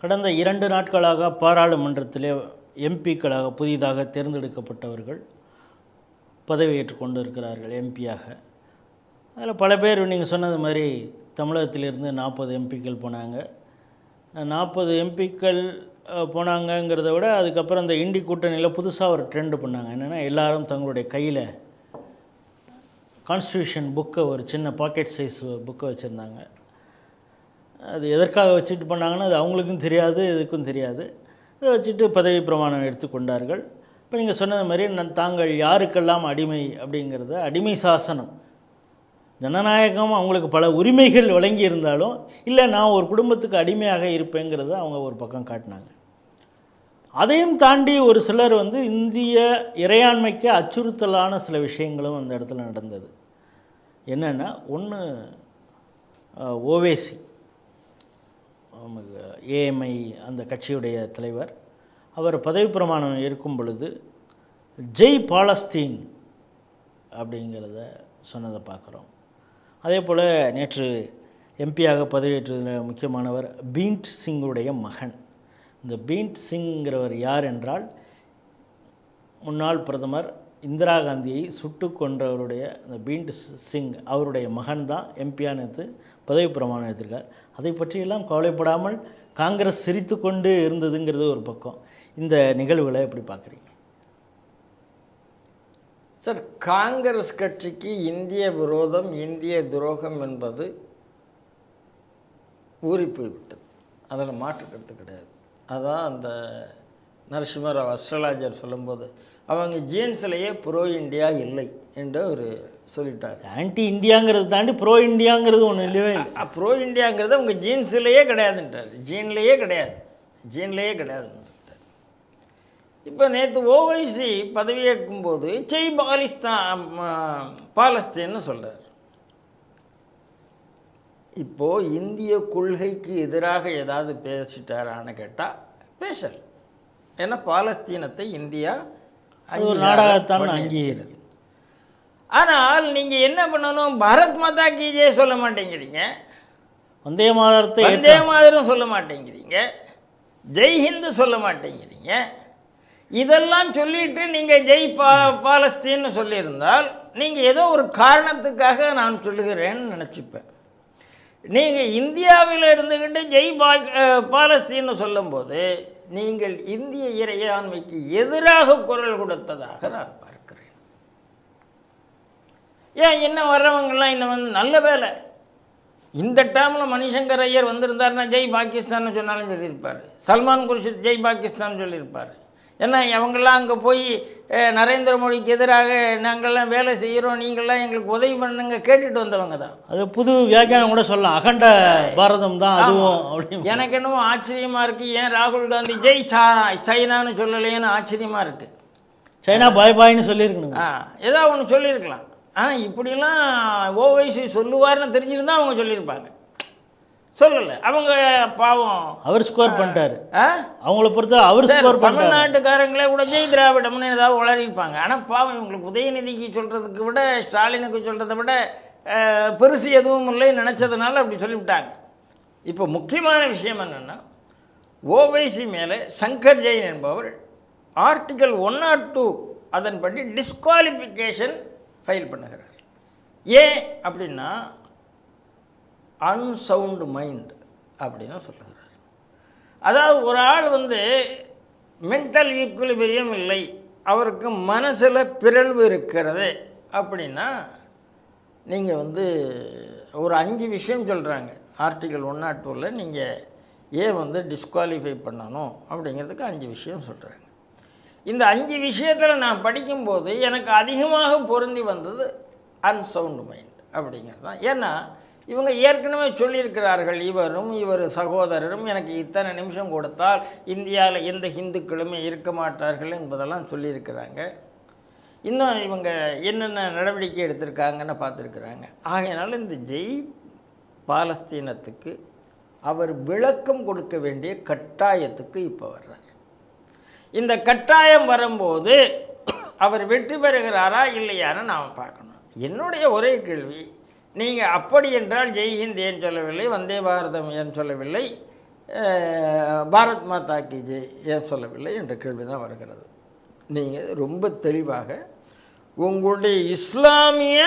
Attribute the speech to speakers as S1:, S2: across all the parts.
S1: கடந்த இரண்டு நாட்களாக பாராளுமன்றத்திலே எம்பிக்களாக புதிதாக தேர்ந்தெடுக்கப்பட்டவர்கள் பதவியேற்று கொண்டு இருக்கிறார்கள் எம்பியாக. அதில் பல பேர் நீங்கள் சொன்னது மாதிரி தமிழகத்திலிருந்து நாற்பது எம்பிக்கள் போனாங்க. நாற்பது எம்பிக்கள் போனாங்கங்கிறத விட அதுக்கப்புறம் இந்த இண்டி கூட்டணியில் புதுசாக ஒரு ட்ரெண்டு பண்ணாங்க. என்னென்னா எல்லாரும் தங்களுடைய கையில் கான்ஸ்டியூஷன் புக்கை ஒரு சின்ன பாக்கெட் சைஸ் புக்கை வச்சுருந்தாங்க. அது எதற்காக வச்சுட்டு பண்ணாங்கன்னு அது அவங்களுக்கும் தெரியாது இதுக்கும் தெரியாது. அதை வச்சுட்டு பதவி பிரமாணம் எடுத்துக்கொண்டார்கள் இப்போ நீங்கள் சொன்னது மாதிரி நான் தாங்கள் யாருக்கெல்லாம் அடிமை அப்படிங்கிறத அடிமை சாசனம். ஜனநாயகம் அவங்களுக்கு பல உரிமைகள் வழங்கி இருந்தாலும் இல்லை நான் ஒரு குடும்பத்துக்கு அடிமையாக இருப்பேங்கிறத அவங்க ஒரு பக்கம் காட்டினாங்க. அதையும் தாண்டி ஒரு சிலர் வந்து இந்திய இறையாண்மைக்கு அச்சுறுத்தலான சில விஷயங்களும் அந்த இடத்துல நடந்தது. என்னென்னா ஒன்று ஓவேசி. ஏஎம்ஐ அந்த கட்சியுடைய தலைவர். அவர் பதவி பிரமாணம் இருக்கும் பொழுது ஜெய் பாலஸ்தீன் அப்படிங்கிறத சொன்னதை பார்க்குறோம். அதே போல் நேற்று எம்பியாக பதவியேற்றதில் முக்கியமானவர் பீண்ட் சிங்குடைய மகன். இந்த பீண்ட் சிங்கிறவர் யார் என்றால் முன்னாள் பிரதமர் இந்திரா காந்தியை சுட்டு கொன்றவருடைய அந்த பீண்ட் சிங் அவருடைய மகன் தான் எம்பியாக நேற்று பதவி பிரமாணம் எடுத்திருக்கார். அதை பற்றியெல்லாம் கவலைப்படாமல் காங்கிரஸ் சிரித்து கொண்டு இருந்ததுங்கிறது ஒரு பக்கம். இந்த நிகழ்வுகளை எப்படி பார்க்குறீங்க?
S2: சார் காங்கிரஸ் கட்சிக்கு இந்திய விரோதம் இந்திய துரோகம் என்பது ஊறி போய்விட்டது. அதில் மாற்று கருத்து கிடையாது. அதான் அந்த நரசிம்மராவ் அஸ்ட்ரலாஜர் சொல்லும்போது அவங்க ஜீன்ஸ்லேயே ப்ரோ இந்தியா இல்லை என்று ஒரு சொல்லிட்டார்.
S1: ஆன்டி இந்தியாங்கிறத தாண்டி ப்ரோ இந்தியாங்கிறது ஒன்று இல்லவே இல்லை
S2: ப்ரோ இந்தியாங்கிறது அவங்க ஜீன்ஸ்லேயே கிடையாதுன்றார். ஜீன்லேயே கிடையாது. ஜீன்லேயே கிடையாதுன்னு சொல்லிட்டார். இப்போ நேற்று ஓவைசி பதவியேற்கும் போது செய் பாலிஸ்தான் பாலஸ்தீன்னு சொல்கிறார் இப்போ இந்திய கொள்கைக்கு எதிராக ஏதாவது பேசிட்டாரான்னு கேட்டால் பேசல். ஏன்னா பாலஸ்தீனத்தை இந்தியா
S1: ஒரு நாடகத்தான். அங்கீகரிக்குது
S2: ஆனால் நீங்கள் என்ன பண்ணணும்? பாரத் மாதா கி ஜெய் சொல்ல மாட்டேங்கிறீங்க.
S1: வந்தே மாதரத்தை
S2: வந்தே மாதிரம் சொல்ல மாட்டேங்கிறீங்க. ஜெய் ஹிந்து சொல்ல மாட்டேங்கிறீங்க. இதெல்லாம் சொல்லிட்டு நீங்கள் ஜெய் பா பாலஸ்தீன்னு சொல்லியிருந்தால் நீங்கள் ஏதோ ஒரு காரணத்துக்காக நான் சொல்லுகிறேன்னு நினச்சிப்பேன். நீங்கள் இந்தியாவில் இருந்துக்கிட்டு ஜெய் பா பாலஸ்தீன்னு சொல்லும்போது நீங்கள் இந்திய இறையாண்மைக்கு எதிராக குரல் கொடுத்ததாக நான் பார்க்கிறேன். ஏன் இன்னும் வர்றவங்கெல்லாம் இன்னும் வந்து நல்ல வேலை? இந்த டேர்மில் மணிசங்கர் ஐயர் வந்திருந்தாருன்னா ஜெய் பாகிஸ்தான் சொன்னாலும் சொல்லியிருப்பார். சல்மான் குர்ஷித் ஜெய் பாகிஸ்தான் சொல்லியிருப்பார். ஏன்னா அவங்கெல்லாம் அங்கே போய் நரேந்திர மோடிக்கு எதிராக நாங்கள்லாம் வேலை செய்கிறோம் நீங்கள்லாம் எங்களுக்கு உதவி பண்ணுங்க கேட்டுட்டு வந்தவங்க தான்.
S1: அது புது வியாக்கியானம் கூட சொல்லலாம். அகண்ட பாரதம் தான் அதுவும் அப்படின்னு.
S2: எனக்கு என்னமோ ஆச்சரியமா இருக்கு. ஏன் ராகுல் காந்தி ஜெய் சா சைனான்னு சொல்லலையேன்னு ஆச்சரியமா இருக்கு.
S1: சைனா பாய் பாய்னு சொல்லியிருக்கணுங்க
S2: ஆ ஏதோ ஒன்று சொல்லியிருக்கலாம். ஆனால் இப்படிலாம் ஓவைசி சொல்லுவார்னு தெரிஞ்சிருந்தா அவங்க சொல்லியிருப்பாங்க. சொல்லலை. அவங்க பாவம்.
S1: அவர் ஸ்கோர் பண்ணிட்டாரு. அவங்கள பொறுத்த அவர் ஸ்கோர்
S2: தமிழ்நாட்டுக்காரங்களே கூட ஜெய் திராவிடம்னு ஏதாவது உளறியிருப்பாங்க ஆனால் பாவம் இவங்களுக்கு உதயநிதிக்கு சொல்கிறதுக்கு விட ஸ்டாலினுக்கு சொல்கிறத விட பெருசு எதுவும் இல்லை நினச்சதுனால அப்படி சொல்லிவிட்டாங்க. இப்போ முக்கியமான விஷயம் என்னென்னா ஓவைசி மேலே சங்கர் ஜெயின் என்பவர் ஆர்டிகல் ஒன் நாட் டூ அதன்படி டிஸ்குவாலிஃபிகேஷன் ஃபைல் பண்ணுகிறார். ஏன் அப்படின்னா அன்சவுண்டு மைண்ட் அப்படின்னு சொல்லுகிறார். அதாவது ஒரு ஆள் வந்து மென்டல் ஈக்குலிபிரியம் இல்லை. அவருக்கு மனசில் பிறழ்வு இருக்கிறது அப்படின்னா நீங்கள் வந்து ஒரு அஞ்சு விஷயம் சொல்கிறாங்க ஆர்டிகல் ஒன் நாட் டூவில் நீங்கள் ஏன் வந்து டிஸ்குவாலிஃபை பண்ணணும் அப்படிங்கிறதுக்கு அஞ்சு விஷயம் சொல்கிறாங்க இந்த அஞ்சு விஷயத்தில் நான் படிக்கும்போது எனக்கு அதிகமாக பொருந்தி வந்தது அன்சவுண்ட் மைண்ட் அப்படிங்கிறது தான். ஏன்னா இவங்க ஏற்கனவே சொல்லியிருக்கிறார்கள் இவரும் இவர் சகோதரரும் எனக்கு இத்தனை நிமிஷம் கொடுத்தால் இந்தியாவில் எந்த ஹிந்துக்களுமே இருக்க மாட்டார்கள் என்பதெல்லாம் சொல்லியிருக்கிறாங்க. இன்னும் இவங்க என்னென்ன நடவடிக்கை எடுத்திருக்காங்கன்னு பார்த்துருக்குறாங்க. ஆகையினால இந்த ஜெய் பாலஸ்தீனத்துக்கு அவர் விளக்கம் கொடுக்க வேண்டிய கட்டாயத்துக்கு இப்போ வர்றார். இந்த கட்டாயம் வரும்போது அவர் வெற்றி பெறுகிறாரா இல்லையான்னு நாம் பார்க்கணும். என்னுடைய ஒரே கேள்வி நீங்கள் அப்படி என்றால் ஜெய்ஹிந்த் ஏன் சொல்லவில்லை வந்தே பாரதம் ஏன் சொல்லவில்லை பாரத் மாதா கி ஜெய் ஏன் சொல்லவில்லை என்ற கேள்வி தான் வருகிறது. நீங்கள் ரொம்ப தெளிவாக உங்களுடைய இஸ்லாமிய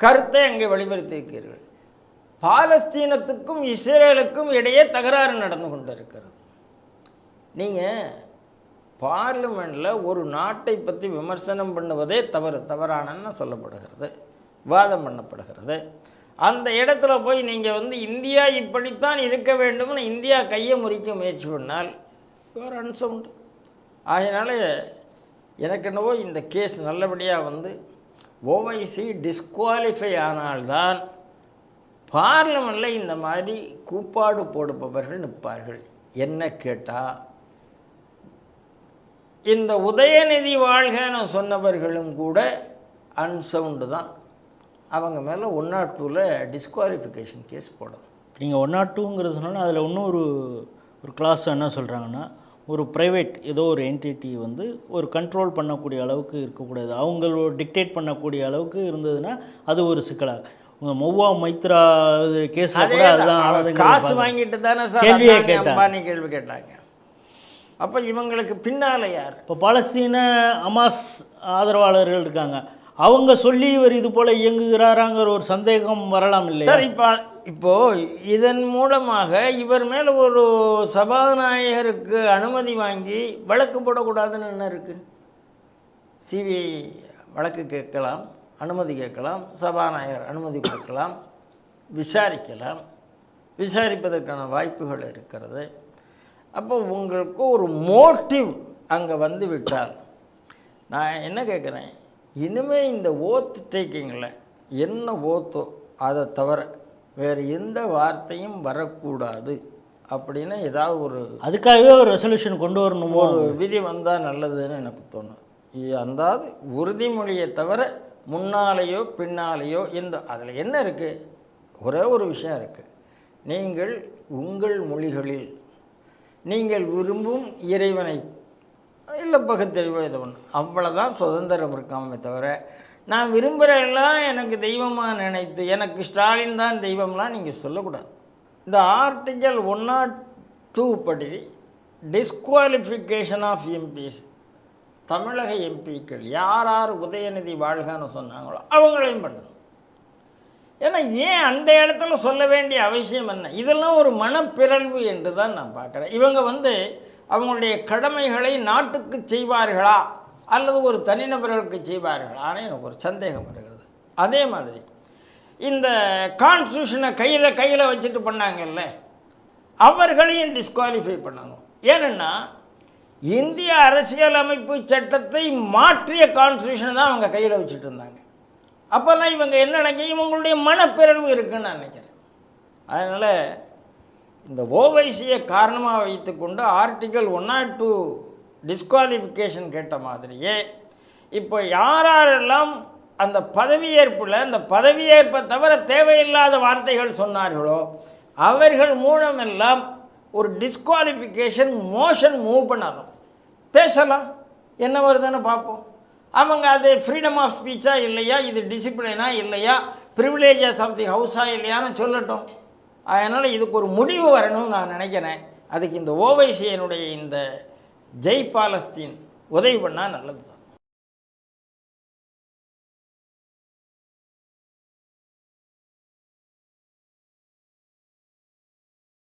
S2: கருத்தை அங்கே வெளிப்படுத்தியிருக்கிறீர்கள் பாலஸ்தீனத்துக்கும் இஸ்ரேலுக்கும் இடையே தகராறு நடந்து கொண்டிருக்கிறது. நீங்கள் பார்லிமெண்ட்டில் ஒரு நாட்டை பற்றி விமர்சனம் பண்ணுவதே தவறு தவறானன்னு சொல்லப்படுகிறது. வாதம் பண்ணப்படுகிறது. அந்த இடத்துல போய் நீங்கள் வந்து இந்தியா இப்படித்தான் இருக்க வேண்டும்னு இந்தியா கையை முறிக்க முயற்சி பண்ணால் ஒரு அன்சவுண்டு அதனால் எனக்கு என்னவோ இந்த கேஸ் நல்லபடியாக வந்து ஓவைசி டிஸ்குவாலிஃபை ஆனால்தான் பார்லிமெண்ட்டில் இந்த மாதிரி கூப்பாடு போடுபவர்கள் நிற்பார்கள். என்ன கேட்டால் இந்த உதயநிதி வாழ்கன்னு சொன்னவர்களும் கூட அன்சவுண்டு தான். அவங்க மேலே ஒன் நாட் டூவில் டிஸ்குவாலிஃபிகேஷன் கேஸ் போடும்.
S1: நீங்கள் ஒன் நாட் டூங்கிறது சொன்னால் அதில் இன்னும் ஒரு ஒரு கிளாஸ் என்ன சொல்கிறாங்கன்னா ஒரு ப்ரைவேட் ஏதோ ஒரு என்டிட்டி வந்து ஒரு கண்ட்ரோல் பண்ணக்கூடிய அளவுக்கு இருக்கக்கூடாது. அவங்களோட டிக்டேட் பண்ணக்கூடிய அளவுக்கு இருந்ததுன்னா அது ஒரு சிக்கலாக. உங்கள் மொவ்வா மைத்ரா கேஸில் கூட அதுதான்.
S2: காசு. வாங்கிட்டு தானே சார்
S1: கேள்வியே
S2: அதானி,
S1: கேட்டா.
S2: அம்பானி கேள்வி கேட்டாங்க. அப்போ இவங்களுக்கு பின்னால யார்
S1: இப்போ பாலஸ்தீன அமாஸ் ஆதரவாளர்கள் இருக்காங்க. அவங்க சொல்லி இவர் இது போல் இயங்குகிறாராங்கிற ஒரு சந்தேகம் வரலாம் இல்லையா?
S2: சார் இப்போ இப்போ இதன் மூலமாக இவர் மேலே ஒரு சபாநாயகருக்கு அனுமதி வாங்கி வழக்கு போடக்கூடாதுன்னு என்ன இருக்கு? சிபிஐ வழக்கு கேட்கலாம் அனுமதி கேட்கலாம் சபாநாயகர் அனுமதி கொடுக்கலாம் விசாரிக்கலாம். விசாரிப்பதற்கான வாய்ப்புகள் இருக்கிறது. அப்போ உங்களுக்கு ஒரு மோட்டிவ் அங்கே வந்து விட்டால் நான் என்ன கேட்குறேன் இனிமேல் இந்த ஓத் டேக்கிங்கில் என்ன ஓத்தோ அதை தவிர வேறு எந்த வார்த்தையும் வரக்கூடாது அப்படின்னு ஏதாவது ஒரு
S1: அதுக்காகவே ஒரு ரெசல்யூஷன் கொண்டு வரணுமோ?
S2: ஒரு விதி வந்தால் நல்லதுன்னு எனக்கு தோணும். அதாவது உறுதிமொழியை தவிர முன்னாலேயோ பின்னாலேயோ எந்த அதில் என்ன இருக்குது ஒரே ஒரு விஷயம் இருக்குது நீங்கள் உங்கள் மொழிகளில் நீங்கள் விரும்பும் இறைவனை இல்லை பகுத்தறிவோ இது ஒன்று அவ்வளோதான் சுதந்திரம் இருக்காமே தவிர நான் விரும்புகிறெல்லாம் எனக்கு தெய்வமாக நினைத்து எனக்கு ஸ்டாலின் தான் தெய்வம்லாம் நீங்கள் சொல்லக்கூடாது. இந்த ஆர்டிக்கல் ஒன் நாட் டூ படி டிஸ்குவாலிஃபிகேஷன் ஆஃப் எம்பிஸ் தமிழக எம்பிக்கள் யார் யார் உதயநிதி வாழ்கன்னு சொன்னாங்களோ அவங்களையும் பண்ணணும் ஏன்னா ஏன் அந்த இடத்துல சொல்ல வேண்டிய அவசியம் என்ன? இதெல்லாம் ஒரு மனப்பிறழ்வு என்று தான் நான் பார்க்குறேன். இவங்க வந்து அவங்களுடைய கடமைகளை நாட்டுக்கு செய்வார்களா? அல்லது ஒரு தனிநபர்களுக்கு செய்வார்களான்னு எனக்கு ஒரு சந்தேகம் வருகிறது. அதே மாதிரி இந்த கான்ஸ்டியூஷனை கையில் கையில் வச்சுட்டு பண்ணாங்கல்ல அவர்களையும் டிஸ்குவாலிஃபை பண்ணணும். ஏன்னா இந்திய அரசியலமைப்பு சட்டத்தை மாற்றிய கான்ஸ்டியூஷனை தான் அவங்க கையில் வச்சுட்டு இருந்தாங்க. அப்போல்லாம் இவங்க என்ன நினைக்க இவங்களுடைய மனப்பிறழ்வு இருக்குன்னு நான் நினைக்கிறேன். அதனால் இந்த ஓவைசியை காரணமாக வைத்துக்கொண்டு article one naught two disqualification கேட்ட மாதிரியே இப்போ யாரெல்லாம் அந்த பதவியேற்பில் அந்த பதவியேற்பை தவிர தேவையில்லாத வார்த்தைகள் சொன்னார்களோ அவர்கள் மூலமெல்லாம் ஒரு டிஸ்குவாலிஃபிகேஷன் மோஷன் மூவ் பண்ணணும். பேசலாம். என்ன வருதுன்னு பார்ப்போம். அவங்க அது ஃப்ரீடம் ஆஃப் ஸ்பீச்சா இல்லையா இது டிசிப்ளினா இல்லையா ப்ரிவிலேஜஸ் ஆஃப் தி ஹவுஸா இல்லையான்னு சொல்லட்டும். அதனால் இதுக்கு ஒரு முடிவு வரணும்னு நான் நினைக்கிறேன். அதுக்கு இந்த ஓவைசியனுடைய இந்த ஜெய் பாலஸ்தீன் உதவி பண்ணால் நல்லது.